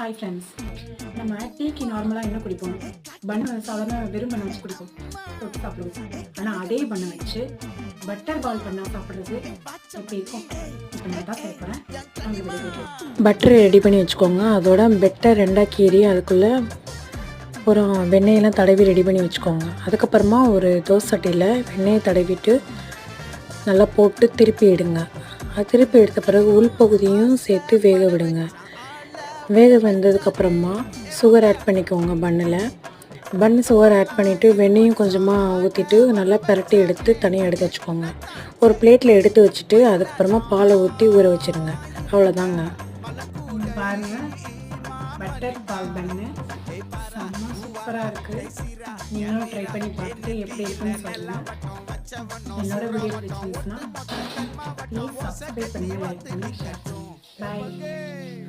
Hi friends நம்ம டீக்கு நார்மலாக என்ன குடிப்போம்? பண்ணு சாதாரண வெறும் பண்ணை வச்சு குடிப்போம். தொட்டு சாப்பிடுவோம். ஆனால் அதே பண்ணை வச்சு பட்டர் பால் பண்ணால் சாப்பிட்றது எப்படி இருக்கும்? இப்போ நான் தான் சேர்க்குறேன் பட்டர் ரெடி பண்ணி வச்சுக்கோங்க. அதோட பெட்டை ரெண்டாக கீறி அதுக்குள்ளே அப்புறம் வெண்ணெயெல்லாம் தடவி ரெடி பண்ணி வச்சுக்கோங்க. அதுக்கப்புறமா ஒரு தோசை சட்டியில் வெண்ணெயை தடவிட்டு நல்லா போட்டு திருப்பி எடுங்க. அது திருப்பி எடுத்த பிறகு உள்பகுதியும் சேர்த்து வேக விடுங்க. வேக வெந்ததுக்கப்புறமா சுகர் ஆட் பண்ணிக்கோங்க பண்ணில் பன் சுகர் ஆட் பண்ணிவிட்டு வெண்ணையும் கொஞ்சமாக ஊற்றிட்டு நல்லா பரட்டி எடுத்து தனியாக எடுத்து வச்சுக்கோங்க. ஒரு பிளேட்டில் எடுத்து வச்சுட்டு அதுக்கப்புறமா பாலை ஊற்றி ஊற வச்சுருங்க. அவ்வளோதாங்க பாருங்கள் பட்டர் பால் பண்ணு செம்ம சூப்பராக இருக்குது நீங்களும் ட்ரை பண்ணி பார்த்துட்டு எப்படி இருக்குன்னு சொல்லலாம் என்னோட வீடியோ பிடிச்சிருந்துச்சுன்னா ப்ளீஸ் சப்ஸ்கிரைப் பண்ணி லைக் பண்ணி ஷேர் பண்ணி பாய்